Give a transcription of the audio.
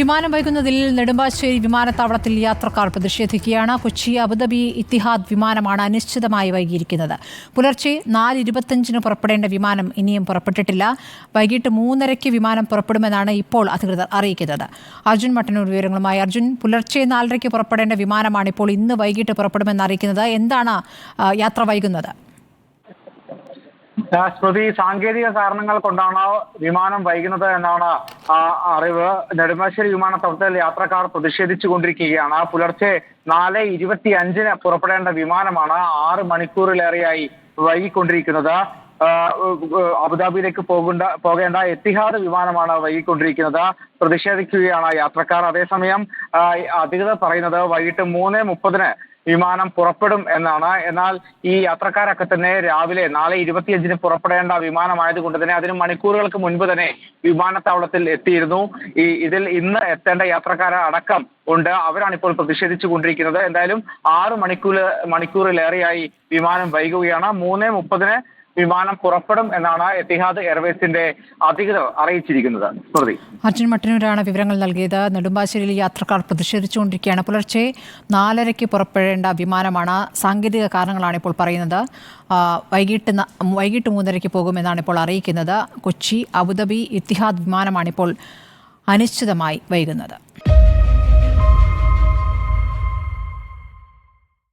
വിമാനം വൈകുന്ന വൈകുന്നതിൽ നെടുമ്പാശ്ശേരി വിമാനത്താവളത്തിൽ യാത്രക്കാർ പ്രതിഷേധിക്കുകയാണ്. കൊച്ചി അബുദാബി ഇത്തിഹാദ് വിമാനമാണ് അനിശ്ചിതമായി വൈകിയിരിക്കുന്നത്. പുലർച്ചെ നാല് ഇരുപത്തഞ്ചിന് പുറപ്പെടേണ്ട വിമാനം ഇനിയും പുറപ്പെട്ടിട്ടില്ല. വൈകിട്ട് മൂന്നരയ്ക്ക് വിമാനം പുറപ്പെടുമെന്നാണ് ഇപ്പോൾ അധികൃതർ അറിയിക്കുന്നത്. അർജുൻ മട്ടന്നൂർ വിവരങ്ങളുമായി. അർജുൻ പുലർച്ചെ നാലരയ്ക്ക് പുറപ്പെടേണ്ട വിമാനമാണ് ഇപ്പോൾ ഇന്ന് വൈകിട്ട് പുറപ്പെടുമെന്ന് അറിയിക്കുന്നത്. എന്താണ് യാത്ര വൈകുന്നത്? സ്മൃതി സാങ്കേതിക കാരണങ്ങൾ കൊണ്ടാണ് വിമാനം വൈകുന്നത് എന്നാണ് ആ, അറിവ്. നെടുമ്പാശ്ശേരി വിമാനത്താവളത്തിൽ യാത്രക്കാർ പ്രതിഷേധിച്ചു കൊണ്ടിരിക്കുകയാണ് പുലർച്ചെ നാല് ഇരുപത്തി അഞ്ചിന് പുറപ്പെടേണ്ട വിമാനമാണ് ആറ് മണിക്കൂറിലേറെയായി വൈകിക്കൊണ്ടിരിക്കുന്നത്. അബുദാബിയിലേക്ക് പോകേണ്ട പോകേണ്ട എത്തിഹാദ് വിമാനമാണ് വൈകിക്കൊണ്ടിരിക്കുന്നത്. പ്രതിഷേധിക്കുകയാണ് യാത്രക്കാർ. അതേസമയം അധികൃതർ പറയുന്നത് വൈകിട്ട് മൂന്ന് മുപ്പതിന് വിമാനം പുറപ്പെടും എന്നാണ്. എന്നാൽ ഈ യാത്രക്കാരൊക്കെ തന്നെ രാവിലെ നാളെ ഇരുപത്തിയഞ്ചിന് പുറപ്പെടേണ്ട വിമാനമായതുകൊണ്ട് തന്നെ അതിന് മണിക്കൂറുകൾക്ക് മുൻപ് തന്നെ വിമാനത്താവളത്തിൽ എത്തിയിരുന്നു. ഈ ഇതിൽ ഇന്ന് എത്തേണ്ട യാത്രക്കാരെ അടക്കം ഉണ്ട്. അവരാണ് ഇപ്പോൾ പ്രതിഷേധിച്ചു കൊണ്ടിരിക്കുന്നത്. എന്തായാലും ആറ് മണിക്കൂർ മണിക്കൂറിലേറെയായി വിമാനം വൈകുകയാണ്. മൂന്ന് മുപ്പതിന് വിമാനം പുറപ്പെടും എന്നാണ് എത്തിഹാദ് എയർവേസിന്റെ അധികൃതർ അറിയിച്ചിരിക്കുന്നത്. അർജുൻ മട്ടന്നൂരാണ് വിവരങ്ങൾ നൽകിയത്. നെടുമ്പാശ്ശേരിയിൽ യാത്രക്കാർ പ്രതിഷേധിച്ചുകൊണ്ടിരിക്കുകയാണ്. പുലർച്ചെ നാലരയ്ക്ക് പുറപ്പെടേണ്ട വിമാനമാണ് സാങ്കേതിക കാരണങ്ങളാണ് ഇപ്പോൾ പറയുന്നത്. വൈകിട്ട് വൈകിട്ട് മൂന്നരയ്ക്ക് പോകുമെന്നാണ് ഇപ്പോൾ അറിയിക്കുന്നത്. കൊച്ചി അബുദാബി ഇത്തിഹാദ് വിമാനമാണ് ഇപ്പോൾ അനിശ്ചിതമായി വൈകുന്നത്.